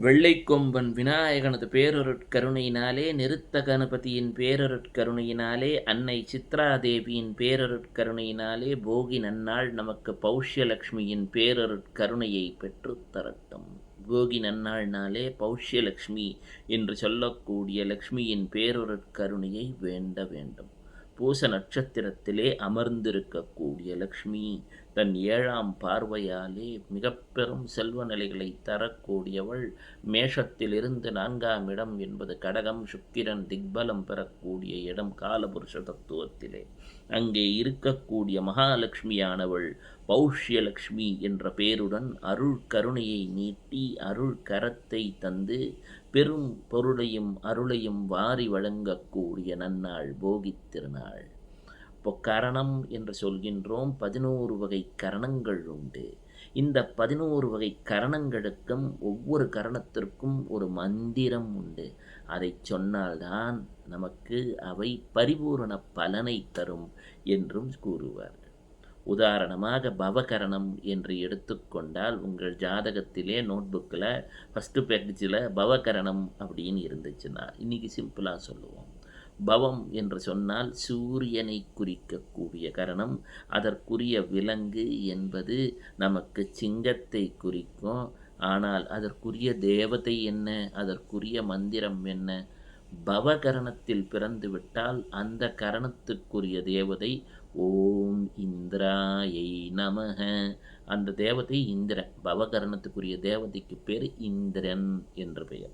வெள்ளைக்கொம்பன் விநாயகனது பேரொருட்கருணையினாலே நிறுத்த கணபதியின் பேரொருட்கருணையினாலே அன்னை சித்ராதேவியின் பேரொருட்கருணையினாலே போகி நன்னாள் நமக்கு பௌஷ்யலக்ஷ்மியின் பேரொருட்கருணையை பெற்றுத் தரட்டும். போகி நன்னாள்னாலே பௌஷ்யலக்ஷ்மி என்று சொல்லக்கூடிய லக்ஷ்மியின் பேரொருட்கருணையை வேண்ட வேண்டும். பூச நட்சத்திரத்திலே அமர்ந்திருக்கக்கூடிய லக்ஷ்மி தன் ஏழாம் பார்வையாலே மிக பெரும் செல்வ நிலைகளை தரக்கூடியவள். மேஷத்திலிருந்து நான்காம் இடம் என்பது கடகம் சுக்கிரன் திக்பலம் பெறக்கூடிய இடம் காலபுருஷ தத்துவத்திலே. அங்கே இருக்கக்கூடிய மகாலட்சுமியானவள் பௌஷ்யலக்ஷ்மி என்ற பெயருடன் அருள் கருணையை நீட்டி அருள் கரத்தை தந்து பெரும் பொருளையும் அருளையும் வாரி வழங்கக்கூடிய நன்னாள் போகித் திருநாள். இப்போ கரணம் என்று சொல்கின்றோம். பதினோரு வகை கரணங்கள் உண்டு. இந்த பதினோரு வகை கரணங்களுக்கும் ஒவ்வொரு கரணத்திற்கும் ஒரு மந்திரம் உண்டு. அதை சொன்னால்தான் நமக்கு அவை பரிபூரண பலனை தரும் என்றும் கூறுவார்கள் உதாரணமாக பவகரணம் என்று எடுத்துக்கொண்டால் உங்கள் ஜாதகத்திலே நோட்புக்கில் ஃபஸ்ட்டு பேஜில் பவகரணம் அப்படின்னு இருந்துச்சுன்னா இன்றைக்கி சிம்பிளாக சொல்லுவோம். பவம் என்று சொன்னால் சூரியனை குறிக்கக்கூடிய கரணம். அதற்குரிய விலங்கு என்பது நமக்கு சிங்கத்தை குறிக்கும். ஆனால் அதற்குரிய தேவதை என்ன? அதற்குரிய மந்திரம் என்ன? பவகரணத்தில் பிறந்துவிட்டால் அந்த கரணத்துக்குரிய தேவதை ஓம் இந்திராயை நமக. அந்த தேவதை இந்திரன். பவகரணத்துக்குரிய தேவதைக்கு பேர் இந்திரன் என்று பெயர்.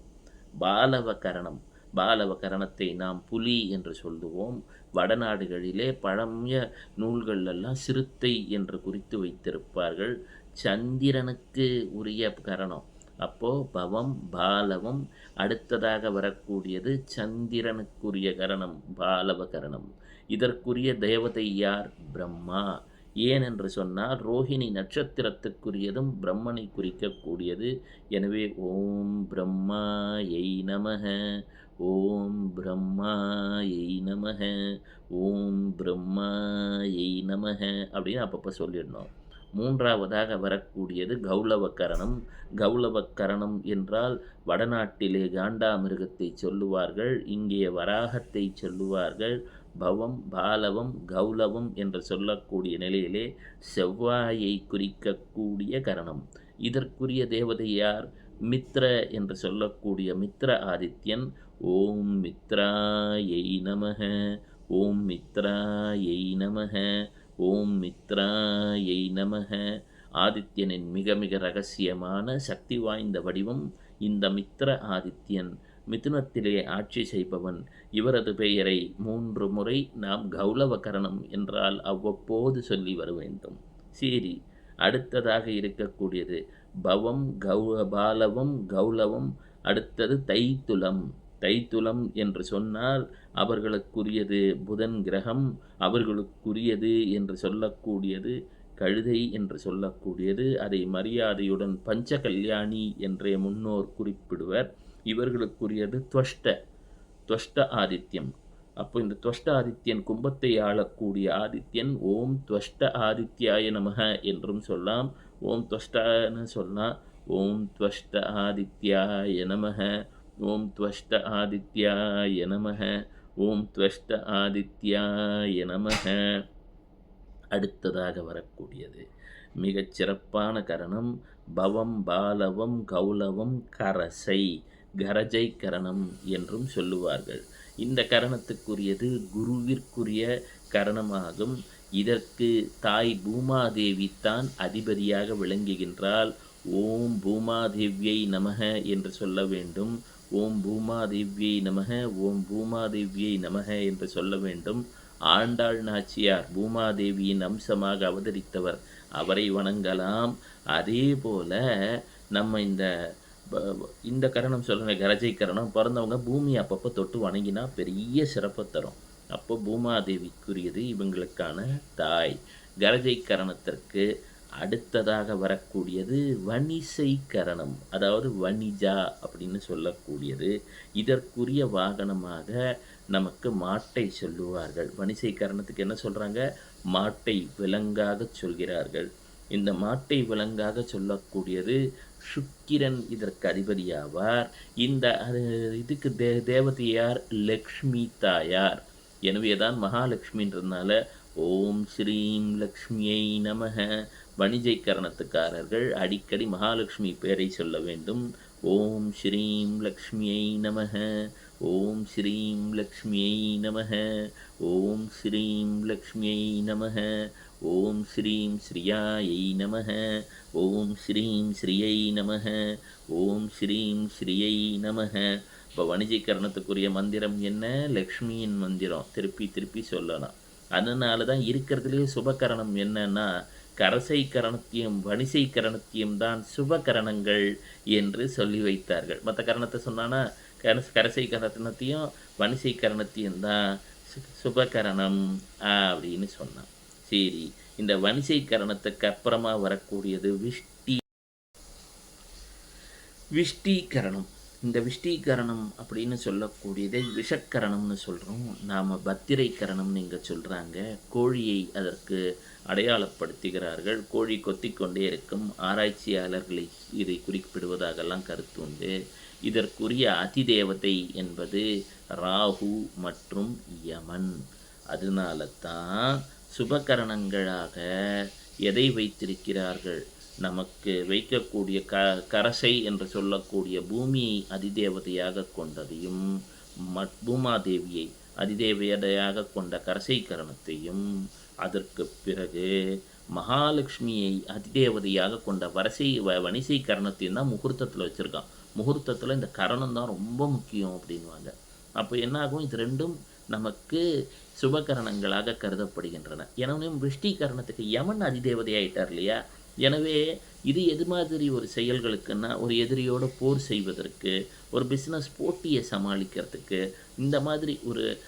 பாலவகரணம். பாலவகரணத்தை நாம் புலி என்று சொல்லுவோம். வடநாடுகளிலே பழமைய நூல்களெல்லாம் சிறுத்தை என்று குறித்து வைத்திருப்பார்கள். சந்திரனுக்கு உரிய கரணம். அப்போது பவம் பாலவம் அடுத்ததாக வரக்கூடியது சந்திரனுக்குரிய கரணம் பாலவ கரணம் இதற்குரிய தேவதை யார்? பிரம்மா. ஏனென்று சொன்னால் ரோஹிணி நட்சத்திரத்துக்குரியதும் பிரம்மனை குறிக்கக்கூடியது. எனவே ஓம் பிரம்மா எய் நமக. ஓம் பிரம்மாயை நமக ஓம் பிரம்மாயை நமக அப்படின்னு அப்பப்போ சொல்லிடணும். மூன்றாவதாக வரக்கூடியது கௌளவக்கரணம். கௌளவக்கரணம் என்றால் வடநாட்டிலே காண்டாமிருகத்தை சொல்லுவார்கள் இங்கே வராகத்தை சொல்லுவார்கள். பவம் பாலவம் கௌலவம் என்று சொல்லக்கூடிய நிலையிலே செவ்வாயை குறிக்கக்கூடிய கரணம். இதற்குரிய தேவதை யார்? மித்ர என்று சொல்லக்கூடிய மித்ர ஆதித்யன். ஓம் மித்ராயை நமக ஓம் மித்ராயை நமக ஓம் மித்ராயை நமக. ஆதித்யனின் மிக மிக ரகசியமான சக்தி வாய்ந்த வடிவம் இந்த மித்ர ஆதித்யன். மிதுனத்திலே ஆட்சி செய்பவன். இவரது பெயரை மூன்று முறை நாம் கௌலவகரணம் என்றால் அவ்வப்போது சொல்லி வர வேண்டும். சரி அடுத்ததாக இருக்கக்கூடியது பவம் கௌ பாலவம் கௌலவம் அடுத்தது தைத்துலம் தைத்துலம் என்று சொன்னால் அவர்களுக்குரியது புதன் கிரகம் அவர்களுக்குரியது என்று சொல்லக்கூடியது கழுதை என்று சொல்லக்கூடியது. அதை மரியாதையுடன் பஞ்ச கல்யாணி என்றே முன்னோர் குறிப்பிடுவர். இவர்களுக்குரியது துவஷ்ட துவஷ்ட ஆதித்யம். அப்போ இந்த துவஷ்ட ஆதித்யன் கும்பத்தை ஆளக்கூடிய ஆதித்யன் ஓம் துவஷ்ட ஆதித்யாய நமக என்றும் சொல்லலாம் ஓம் துவஷ்டன்னு சொன்னால் ஓம் துவஷ்ட ஆதித்யாய நமக ஓம் துவஷ்ட ஆதித்யாய நமக ஓம் துவஷ்ட ஆதித்யாய நமக அடுத்ததாக வரக்கூடியது. மிகச் சிறப்பான கரணம் பவம் பாலவம் கௌலவம் கரசை கரஜை கரணம் என்றும் சொல்லுவார்கள். இந்த கரணத்துக்குரியது குருவிற்குரிய கரணமாகும். இதற்கு தாய் பூமாதேவி தான் அதிபதியாக விளங்குகின்றால் ஓம் பூமாதேவியை நமக என்று சொல்ல வேண்டும். ஓம் பூமாதேவியை நமக ஓம் பூமாதேவியை நமக என்று சொல்ல வேண்டும். ஆண்டாள் நாச்சியார் பூமாதேவியின் அம்சமாக அவதரித்தவர். அவரை வணங்கலாம். அதே போல நம்ம இந்த இந்த கரணம் சொல்லுங்கள் கரஜை கரணம் பிறந்தவங்க பூமி அப்பப்போ தொட்டு வணங்கினா பெரிய சிறப்பை தரும். அப்போ பூமாதேவிக்குரியது இவங்களுக்கான தாய். கரஜை கரணத்திற்கு அடுத்ததாக வரக்கூடியது வணிசை கரணம் அதாவது வணிஜா அப்படின்னு சொல்லக்கூடியது. இதற்குரிய வாகனமாக நமக்கு மாட்டை சொல்லுவார்கள். வணிசை கரணத்துக்கு என்ன சொல்கிறாங்க மாட்டை விலங்காக சொல்கிறார்கள். இந்த மாட்டை விலங்காக சொல்லக்கூடியது சுக்கிரன் இதற்கு அதிபதியாவார். இந்த அது இதுக்கு தே தேவதையார் லக்ஷ்மி தாயார். எனவேதான் மகாலட்சுமின்றதுனால ஓம் ஸ்ரீம் லக்ஷ்மியை நமக. வணிஜை கரணத்துக்காரர்கள் அடிக்கடி மகாலட்சுமி பெயரை சொல்ல வேண்டும். ஓம் ஸ்ரீம் லக்ஷ்மியை நமக. ஓம் ஸ்ரீம் லக்ஷ்மியை நமக. ஓம் ஸ்ரீம் லக்ஷ்மியை நமக. ஓம் ஸ்ரீம் ஸ்ரீயாயை நமக. ஓம் ஸ்ரீம் ஸ்ரீயை நமக. ஓம் ஸ்ரீம் ஸ்ரீயை நமக. இப்போ வணிஜீகரணத்துக்குரிய மந்திரம் என்ன? லக்ஷ்மியின் மந்திரம். திருப்பி திருப்பி சொல்லலாம். அதனால தான் இருக்கிறதுலேயே சுபகரணம் என்னன்னா கரசை கரணத்தையும் வணிசை கரணத்தையும் தான் சுபகரணங்கள் என்று சொல்லி வைத்தார்கள். மற்ற கரணத்தை சொன்னான்னா கர கரசை கரணத்தையும் வணிசை கரணத்தையும் தான் சு- சுபகரணம் அப்படின்னு சொன்னான். சரி இந்த வணிசை கரணத்துக்கு அப்புறமா வரக்கூடியது விஷ்டி விஷ்டீகரணம். இந்த விஷ்டீகரணம் அப்படின்னு சொல்லக்கூடியதை விஷக்கரணம்னு சொல்கிறோம் நாம் பத்திரை கரணம்னு இங்கே சொல்கிறாங்க கோழியை அதற்கு அடையாளப்படுத்துகிறார்கள். கோழி கொத்திக்கொண்டே இருக்கும். ஆராய்ச்சியாளர்களை இதை குறிப்பிடுவதாகலாம் கருத்து உண்டு. இதற்குரிய அதிதேவதை என்பது ராகு மற்றும் யமன். அதனால தான் சுபகரணங்களாக எதை வைத்திருக்கிறார்கள்? நமக்கு வைக்கக்கூடிய க கரசை என்று சொல்லக்கூடிய பூமியை அதிதேவதையாக கொண்டதையும் மட் பூமாதேவியை அதிதேவதையாக கொண்ட கரசை கரணத்தையும் அதற்கு பிறகு மகாலட்சுமியை அதிதேவதையாக கொண்ட வரிசை வ வணிசை கரணத்தையும் தான் முகூர்த்தத்தில் வச்சுருக்கான். முகூர்த்தத்தில் இந்த கரணம் தான் ரொம்ப முக்கியம் அப்படின்வாங்க அப்போ என்னாகும்? இது ரெண்டும் நமக்கு சுபகரணங்களாக கருதப்படுகின்றன. எனவே விஷ்டீகரணத்துக்கு யமன் அதிதேவதையாயிட்டார் இல்லையா? எனவே இது எது மாதிரி ஒரு செயல்களுக்குன்னா ஒரு எதிரியோட போர் செய்வதற்கு ஒரு பிஸ்னஸ் போட்டியை சமாளிக்கிறதுக்கு இந்த மாதிரி ஒரு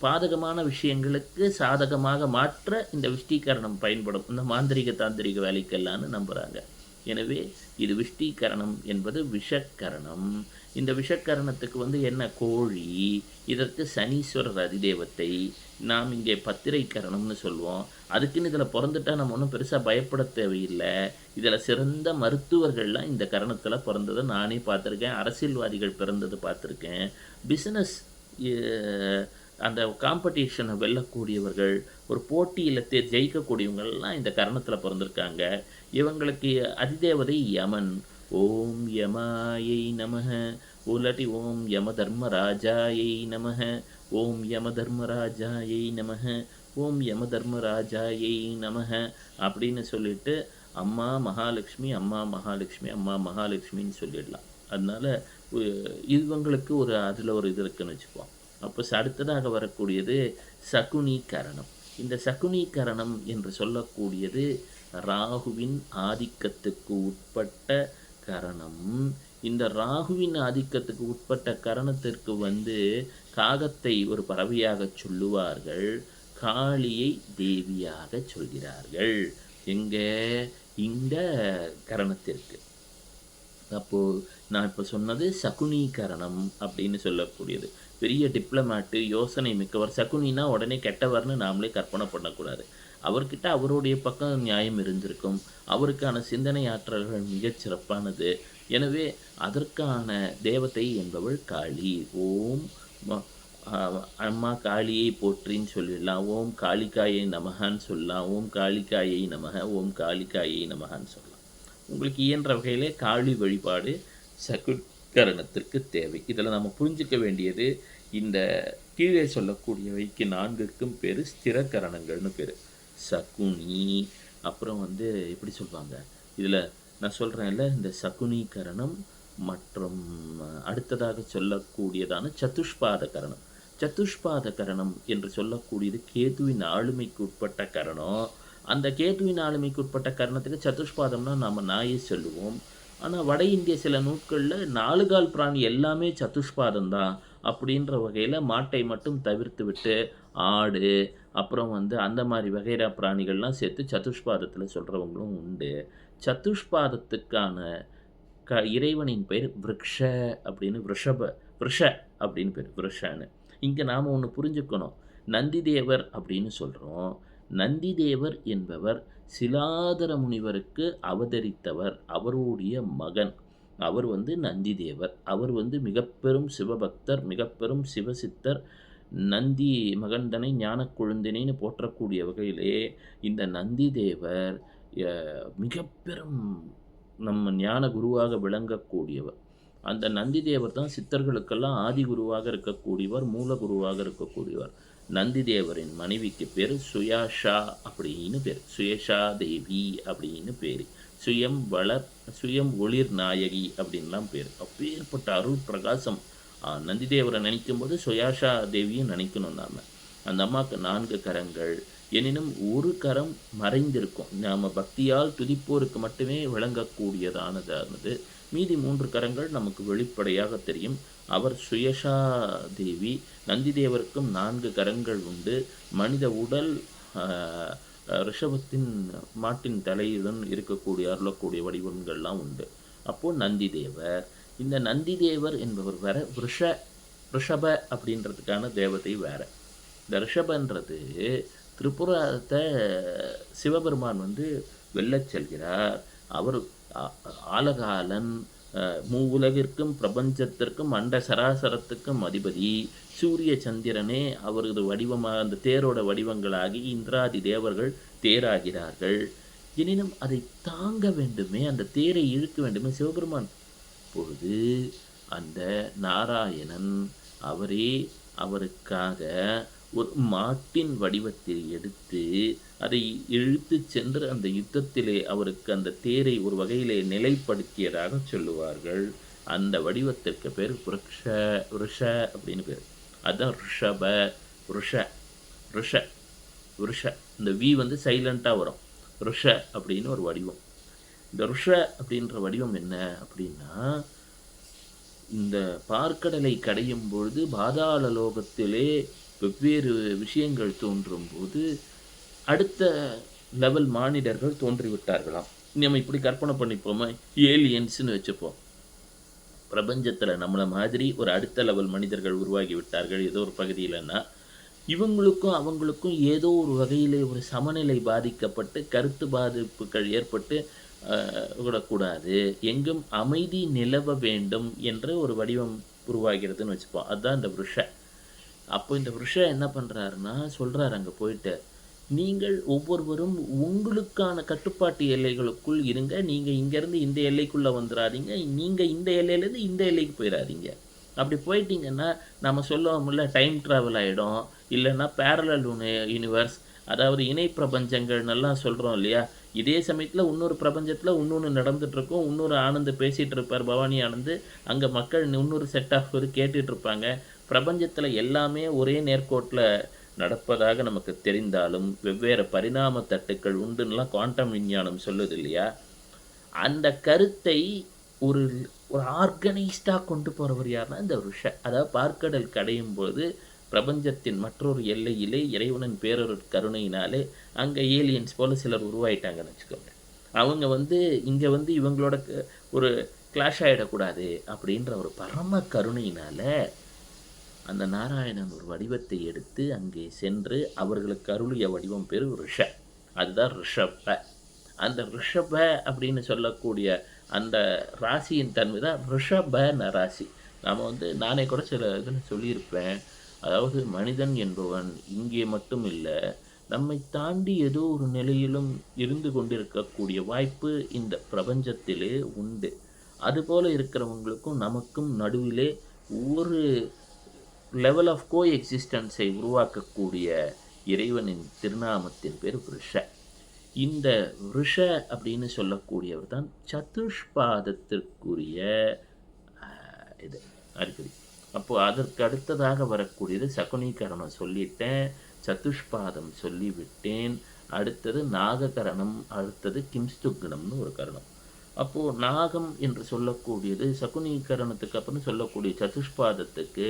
பாதகமான விஷயங்களுக்கு சாதகமாக மாற்ற இந்த விஷ்டீகரணம் பயன்படும். இந்த மாந்திரிக தாந்திரிக வேலைக்கெல்லாம்னு நம்புகிறாங்க எனவே இது விஷ்டீகரணம் என்பது விஷக்கரணம். இந்த விஷக்கரணத்துக்கு வந்து என்ன கோழி? இதற்கு சனீஸ்வரர் அதிதேவத்தை நாம் இங்கே பத்திரைக்கரணம்னு சொல்லுவோம் அதுக்குன்னு இதில் பிறந்துட்டா நம்ம ஒன்றும் பெருசாக பயப்பட தேவையில்லை. இதில் சிறந்த மருத்துவர்கள்லாம் இந்த கரணத்தில் பிறந்ததை. நானே பார்த்துருக்கேன். அரசியல்வாதிகள் பிறந்தது பார்த்துருக்கேன். பிஸ்னஸ் அந்த காம்படிஷனை வெல்லக்கூடியவர்கள் ஒரு போட்டியில் தே ஜெயிக்கக்கூடியவங்கள்லாம் இந்த கரணத்தில் பிறந்திருக்காங்க. இவங்களுக்கு அதிதேவதை யமன். ஓம் யமாயை நமக. உலட்டி ஓம் யம தர்மராஜாயை நமக. ஓம் யம தர்மராஜாயை நமக. ஓம் யம தர்மராஜாயை நமக. அப்படின்னு சொல்லிட்டு அம்மா மகாலட்சுமி அம்மா மகாலட்சுமி அம்மா மகாலட்சுமின்னு சொல்லிடலாம். அதனால இவங்களுக்கு ஒரு அதில் ஒரு இது இருக்குன்னு வச்சுப்போம் அப்போ அடுத்ததாக வரக்கூடியது சகுனீகரணம். இந்த சகுனீகரணம் என்று சொல்லக்கூடியது ராகுவின் ஆதிக்கத்துக்கு உட்பட்ட கரணம். இந்த ராகுவின் ஆதிக்கத்துக்கு உட்பட்ட கரணத்திற்கு வந்து காகத்தை ஒரு பறவையாக சொல்லுவார்கள். காளியை தேவியாக சொல்கிறார்கள். எங்க? இந்த கரணத்திற்கு. அப்போது நான் இப்போ சொன்னது சகுனீகரணம் அப்படின்னு சொல்லக்கூடியது. பெரிய டிப்ளமேட்டு யோசனை மிக்கவர் சகுனினா உடனே கெட்டவர்னு நாமளே கற்பனை பண்ணக்கூடாது. அவர்கிட்ட அவருடைய பக்கம் நியாயம் இருந்திருக்கும். அவருக்கான சிந்தனை ஆற்றல்கள் மிகச் சிறப்பானது. எனவே அதற்கான தேவதை என்பவள் காளி. ஓம் அம்மா காளியை போற்றின்னு சொல்லிடலாம். ஓம் காளிகாயை நமகான்னு சொல்லலாம். ஓம் காளிகாயை நமக ஓம் காளிகாயை நமகான்னு சொல்லலாம். உங்களுக்கு இயன்ற வகையிலே காளி வழிபாடு சகுட்கரணத்திற்கு தேவை. இதில் நம்ம புரிஞ்சுக்க வேண்டியது இந்த கீழே சொல்லக்கூடியவைக்கு நான்கிற்கும் பேர் ஸ்திரக்கரணங்கள்னு பேர். சகுனி அப்புறம் வந்து எப்படி சொல்லுவாங்க இதில் நான் சொல்கிறேன்ல இந்த சகுனீகரணம் மற்றும் அடுத்ததாக சொல்லக்கூடியதான சதுஷ்பாத கரணம் சதுஷ்பாத கரணம் என்று சொல்லக்கூடியது கேதுவின் ஆளுமைக்கு உட்பட்ட கரணம். அந்த கேதுவின் ஆளுமைக்கு உட்பட்ட கரணத்துக்கு சதுஷ்பாதம்னா நம்ம நாயை சொல்லுவோம். ஆனால் வட இந்திய சில நூட்களில் நாலு கால் பிராணி எல்லாமே சதுஷ்பாதம் தான் அப்படின்ற வகையில் மாட்டை மட்டும் தவிர்த்து விட்டு ஆடு அப்புறம் வந்து அந்த மாதிரி வகைரா பிராணிகள்லாம் சேர்த்து சதுஷ்பாதத்தில் சொல்கிறவங்களும் உண்டு. சதுஷ்பாதத்துக்கான க இறைவனின் பெயர் விரக்ஷ அப்படின்னு விருஷப விருஷ அப்படின்னு பேர் விருஷன்னு. இங்கே நாம் ஒன்று புரிஞ்சுக்கணும். நந்திதேவர் அப்படின்னு சொல்கிறோம் நந்திதேவர் என்பவர் சிலாதர முனிவருக்கு அவதரித்தவர் அவருடைய மகன். அவர் வந்து நந்திதேவர். அவர் வந்து மிகப்பெரும் சிவபக்தர் மிகப்பெரும் சிவசித்தர் நந்தி மகந்தனை ஞான கொழுந்தினைன்னு போற்றக்கூடிய வகையிலே இந்த நந்திதேவர் தேவர் மிகப்பெரும் நம்ம ஞான குருவாக விளங்கக்கூடியவர். அந்த நந்திதேவர் தான் சித்தர்களுக்கெல்லாம் ஆதி குருவாக இருக்கக்கூடியவர் மூல குருவாக இருக்கக்கூடியவர். நந்திதேவரின் மனைவிக்கு பேர் சுயாஷா அப்படின்னு பேர். சுயேஷா தேவி அப்படின்னு பேர். சுயம் வளர் சுயம் ஒளிர் நாயகி அப்படின்லாம் பேர். அப்பேற்பட்ட அருள் பிரகாசம். ஆ, நந்திதேவரை நினைக்கும் போது சுயாஷா தேவியும் நினைக்கணும் நாம. அந்த அம்மாவுக்கு நான்கு கரங்கள். எனினும் ஒரு கரம் மறைந்திருக்கும். நாம பக்தியால் துதிப்போருக்கு மட்டுமே விளங்கக்கூடியதானதானது மீதி மூன்று கரங்கள் நமக்கு வெளிப்படையாக தெரியும். அவர் சுயஷா தேவி. நந்திதேவருக்கும் நான்கு கரங்கள் உண்டு. மனித உடல் ஆஹ், ரிஷபத்தின் மாட்டின் தலையுடன் இருக்கக்கூடிய அருளக்கூடிய வடிவங்கள்லாம் உண்டு. அப்போ நந்திதேவர் இந்த நந்திதேவர் என்பவர் வேற ரிஷ ரிஷப அப்படின்றதுக்கான தேவதை வேற. இந்த ரிஷபன்றது திரிபுரத்தை சிவபெருமான் வந்து வெல்லச் செல்கிறார். அவர் ஆலகாலன் மூவுலகிற்கும் பிரபஞ்சத்திற்கும் அண்ட சராசரத்துக்கும் அதிபதி. சூரிய சந்திரனே அவரது வடிவமாக அந்த தேரோட வடிவங்களாகி இந்திராதி தேவர்கள் தேராகிறார்கள். எனினும் அதை தாங்க வேண்டுமே அந்த தேரை இழுக்க வேண்டுமே சிவபெருமான். பொழுது அந்த நாராயணன் அவரே அவருக்காக ஒரு மாட்டின் வடிவத்தில் எடுத்து அதை இழுத்து சென்று அந்த யுத்தத்திலே அவருக்கு அந்த தேரை ஒரு வகையிலே நிலைப்படுத்தியதாக சொல்லுவார்கள். அந்த வடிவத்திற்கு பேர் ருஷ ருஷ அப்படின்னு பேர். அதுதான் ரிஷப ருஷ ருஷ ருஷ. இந்த வி வந்து சைலண்ட்டாக வரும். ருஷ அப்படின்னு ஒரு வடிவம். இந்த ருஷ அப்படின்ற வடிவம் என்ன அப்படின்னா இந்த பார்க்கடலை கடையும் பொழுது பாதாள லோகத்திலே வெவ்வேறு விஷயங்கள் தோன்றும் போது அடுத்த லெவல் மானிடர்கள் தோன்றிவிட்டார்களாம். நம்ம இப்படி கற்பனை பண்ணிப்போமா? ஏலியன்ஸ்னு வச்சுப்போம். பிரபஞ்சத்தில் நம்மளை மாதிரி ஒரு அடுத்த லெவல் மனிதர்கள் உருவாகி விட்டார்கள் ஏதோ ஒரு பகுதியிலன்னா. இவங்களுக்கும் அவங்களுக்கும் ஏதோ ஒரு வகையில் ஒரு சமநிலை பாதிக்கப்பட்டு கருத்து பாதிப்புகள் ஏற்பட்டு ஆஹ், விடக்கூடாது. எங்கும் அமைதி நிலவ வேண்டும் என்ற ஒரு வடிவம் உருவாகிறதுன்னு வச்சுப்போம். அதுதான் இந்த விஷ அப்போ இந்த விஷ என்ன பண்ணுறாருன்னா சொல்கிறாரு அங்கே போயிட்டு நீங்கள் ஒவ்வொருவரும் உங்களுக்கான கட்டுப்பாட்டு எல்லைகளுக்குள் இருங்க. நீங்கள் இங்கேருந்து இந்த எல்லைக்குள்ளே வந்துடாதீங்க நீங்கள் இந்த எல்லையிலேருந்து இந்த எல்லைக்கு போயிடாதீங்க அப்படி போயிட்டீங்கன்னா நம்ம சொல்லுவோம்ல டைம் ட்ராவல் ஆகிடும் இல்லைன்னா பேரலல் யூனிவர்ஸ் அதாவது இணை பிரபஞ்சங்கள்னெல்லாம் சொல்கிறோம் இல்லையா? இதே சமயத்தில் இன்னொரு பிரபஞ்சத்தில் இன்னொன்று நடந்துகிட்ருக்கும் இன்னொரு ஆனந்து பேசிகிட்டு இருப்பார் பவானி ஆனந்து. அங்கே மக்கள் இன்னொரு செட் ஆஃப் கேட்டுட்ருப்பாங்க பிரபஞ்சத்தில் எல்லாமே ஒரே நேர்கோட்டில் நடப்பதாக நமக்கு தெரிந்தாலும் வெவ்வேறு பரிணாம தட்டுக்கள் உண்டுன்னெலாம் குவாண்டம் விஞ்ஞானம் சொல்லுது இல்லையா அந்த கருத்தை ஒரு ஒரு ஆர்கனைஸ்டாக கொண்டு போகிறவர் யாருன்னா இந்த ருஷ. அதாவது பார்க்கடல் கடையும் போது பிரபஞ்சத்தின் மற்றொரு எல்லையிலே இறைவனின் பேரொரு கருணையினாலே அங்கே ஏலியன்ஸ் போல் சிலர் உருவாயிட்டாங்கன்னு வச்சுக்கோங்க. அவங்க வந்து இங்கே வந்து இவங்களோட க- ஒரு கிளாஷ் ஆகிடக்கூடாது அப்படின்ற ஒரு பரம கருணையினால அந்த நாராயணன் ஒரு வடிவத்தை எடுத்து அங்கே சென்று அவர்களுக்கு அருளிய வடிவம் பேர் ரிஷ அதுதான் ரிஷப அந்த ரிஷப அப்படின்னு சொல்லக்கூடிய அந்த ராசியின் தன்மை தான் ரிஷபன ராசி. நாம் வந்து நானே கூட சில இதில் சொல்லியிருப்பேன். அதாவது மனிதன் என்பவன் இங்கே மட்டும் இல்லை நம்மை தாண்டி ஏதோ ஒரு நிலையிலும் இருந்து கொண்டிருக்கக்கூடிய வாய்ப்பு இந்த பிரபஞ்சத்திலே உண்டு. அதுபோல இருக்கிறவங்களுக்கும் நமக்கும் நடுவிலே ஒவ்வொரு லெவல் ஆஃப் கோ எக்ஸிஸ்டன்ஸை உருவாக்கக்கூடிய இறைவனின் திருநாமத்தின் பேர் ரிஷ இந்த ரிஷ அப்படின்னு சொல்லக்கூடியவர் தான் சதுஷ்பாதத்திற்குரிய இது அறிகுறி. அப்போ அதற்கு அடுத்ததாக வரக்கூடியது சகுனீகரணம் சொல்லிட்டேன் சதுஷ்பாதம் சொல்லிவிட்டேன் அடுத்தது நாககரணம் அடுத்தது கிம்ஸ்துக்னம்னு ஒரு கரணம். அப்போது நாகம் என்று சொல்லக்கூடியது சகுனீகரணத்துக்கு அப்புறம் சொல்லக்கூடிய சதுஷ்பாதத்துக்கு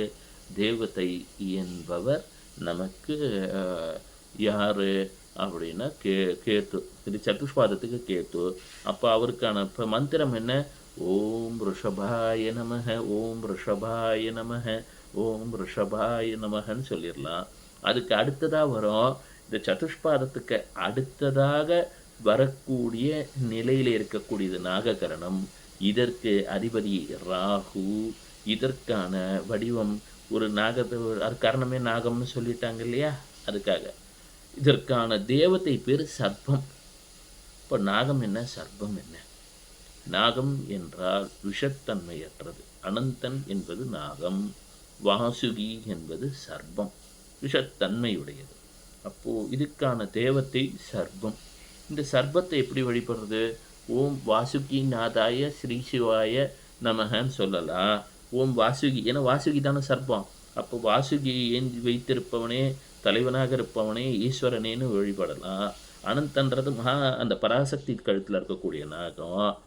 தேவதை என்பவர் நமக்கு யார் யாரு அப்படின்னா கே கேத்து. இது சதுஷ்பாதத்துக்கு கேத்து. அப்போ அவருக்கான இப்போ மந்திரம் என்ன? ஓம் ரிஷபாய நமக ஓம் ரிஷபாய நமக ஓம் ரிஷபாய நமகன்னு சொல்லிடலாம். அதுக்கு அடுத்ததாக வரும் இந்த சதுஷ்பாதத்துக்கு அடுத்ததாக வரக்கூடிய நிலையில் இருக்கக்கூடியது நாககரணம். இதற்கு அதிபதி ராகு. இதற்கான வடிவம் ஒரு நாகத்தை அது கரணமே நாகம்னு சொல்லிட்டாங்க இல்லையா? அதுக்காக. இதற்கான தேவத்தை பேர் சர்ப்பம். இப்போ நாகம் என்ன? சர்ப்பம் என்ன? நாகம் என்றால் விஷத்தன்மையற்றது. அனந்தன் என்பது நாகம். வாசுகி என்பது சர்ப்பம். விஷத்தன்மையுடையது. அப்போது இதுக்கான தேவத்தை சர்ப்பம். இந்த சர்ப்பத்தை எப்படி வழிபடுறது? ஓம் வாசுகி நாதாய ஸ்ரீ சிவாய நமகன்னு சொல்லலாம். ஓம் வாசுகி. ஏன்னா வாசுகி தானே சர்ப்பம். அப்போ வாசுகி ஏந்தி வைத்திருப்பவனே தலைவனாக இருப்பவனே ஈஸ்வரனேன்னு வழிபடலாம். அனந்தன்றது மகா அந்த பராசக்தி கழுத்தில் இருக்கக்கூடிய நாகம்.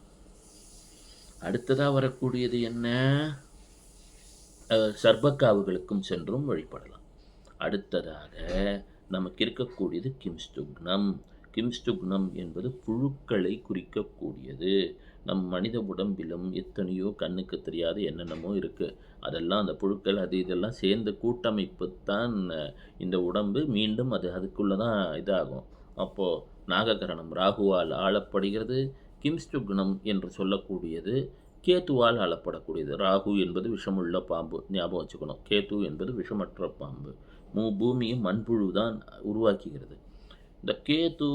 அடுத்ததாக வரக்கூடியது என்ன? அஹ், சர்பக்காவுகளுக்கும் சென்றும் வழிபடலாம். அடுத்ததாக நமக்கு இருக்கக்கூடியது கிம்ஸ்துக்னம். கிம்ஸ்துக்னம் என்பது புழுக்களை குறிக்கக்கூடியது. நம் மனித உடம்பிலும் எத்தனையோ கண்ணுக்கு தெரியாத என்னென்னமோ இருக்குது அதெல்லாம் அந்த புழுக்கள் அது இதெல்லாம் சேர்ந்த கூட்டமைப்பு தான் இந்த உடம்பு மீண்டும் அது அதுக்குள்ளே தான் இதாகும். அப்போது நாககரணம் ராகுவால் ஆளப்படுகிறது கிம்ஸ்துக்னம் என்று சொல்லக்கூடியது கேத்துவால் ஆளப்படக்கூடியது. ராகு என்பது விஷமுள்ள பாம்பு ஞாபகம் வச்சுக்கணும். கேத்து என்பது விஷமற்ற பாம்பு. மூ பூமியும் மண்புழு தான் உருவாக்குகிறது. இந்த கேத்து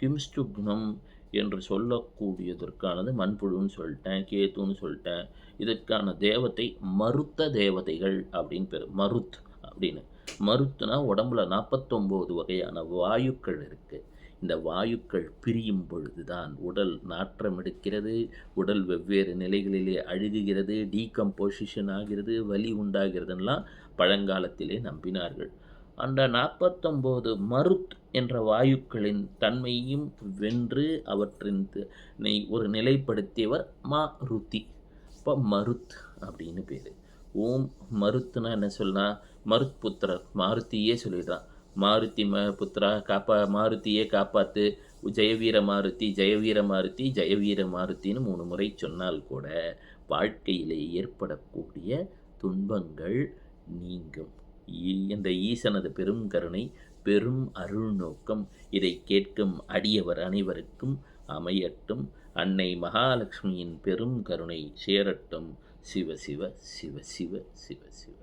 கிம்ஸ்டுக்னம் என்று சொல்லக்கூடியதற்கானது மண்புழுன்னு சொல்லிட்டேன் கேத்துன்னு சொல்லிட்டேன். இதற்கான தேவத்தை மருத்த தேவதைகள் அப்படின்னு பேர் மருத் அப்படின்னு. மருத்துனா உடம்புல நாற்பத்தொம்போது வகையான வாயுக்கள் இருக்குது இந்த வாயுக்கள் பிரியும் பொழுதுதான் உடல் நாற்றம் எடுக்கிறது உடல் வெவ்வேறு நிலைகளிலே அழுகுகிறது டீகம்போசிஷன் ஆகிறது வலி உண்டாகிறதுலாம் பழங்காலத்திலே நம்பினார்கள். அந்த நாற்பத்தொம்போது மருத் என்ற வாயுக்களின் தன்மையும் வென்று அவற்றின் ஒரு நிலைப்படுத்தியவர் மாருதி இப்போ மருத் அப்படின்னு பேர். ஓம் மருத்துனா என்ன சொல்லலாம் மருத் புத்திரர். மாருதியே சொல்லிடுறான் மாருதி ம புத்திரா காப்பா மாருத்தியே காப்பாற்று ஜெயவீர மாருதி ஜெயவீர மாருதி ஜெயவீர மாருத்தின்னு மூணு முறை சொன்னால் கூட வாழ்க்கையிலே ஏற்படக்கூடிய துன்பங்கள் நீங்கும். இந்த ஈசனது பெரும் கருணை பெரும் அருள் நோக்கம் இதை கேட்கும் அடியவர் அனைவருக்கும் அமையட்டும். அன்னை மகாலட்சுமியின் பெரும் கருணை சேரட்டும். சிவ சிவ சிவ சிவ சிவ சிவ.